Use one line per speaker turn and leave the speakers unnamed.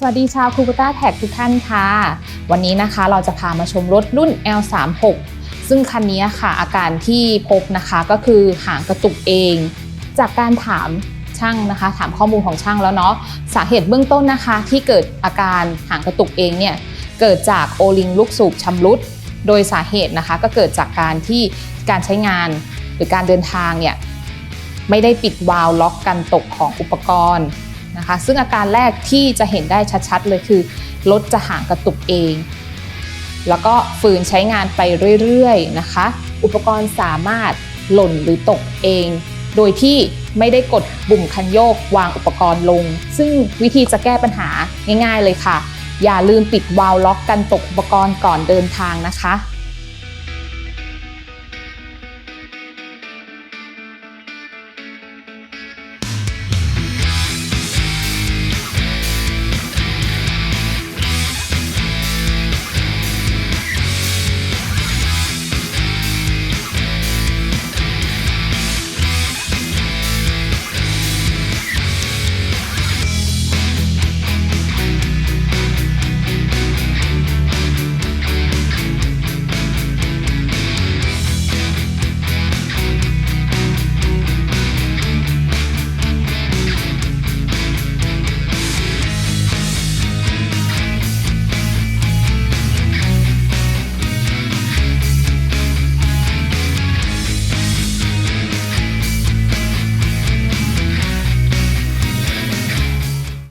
สวัสดีชาวคูปต้าแท็กทุกท่านค่ะ วันนี้นะคะเราจะพามาชมรถรุ่น L36 ซึ่งคันนี้ค่ะอาการที่พบนะคะก็คือหางกระตุกเอง จากการถามช่างนะคะ ถามข้อมูลของช่างแล้วเนาะสาเหตุเบื้องต้นนะคะ ที่เกิดอาการหางกระตุกเองเนี่ยเกิดจากโอลิงลูกสูบชำรุด โดยสาเหตุนะคะก็เกิดจากการที่การใช้งานหรือการเดินทางเนี่ยไม่ได้ปิดวาล์วล็อกกันตกของอุปกรณ์ นะคะ ซึ่งอาการแรกที่จะเห็นได้ชัดๆ เลยคือรถจะห่างกระตุกเอง แล้วก็ฝืนใช้งานไปเรื่อยๆนะคะ อุปกรณ์สามารถหล่นหรือตกเอง โดยที่ไม่ได้กดปุ่มคันโยกวางอุปกรณ์ลง ซึ่งวิธีจะแก้ปัญหาง่ายๆเลยค่ะ อย่าลืมปิดวาล์วล็อกกันตกอุปกรณ์ก่อนเดินทางนะคะ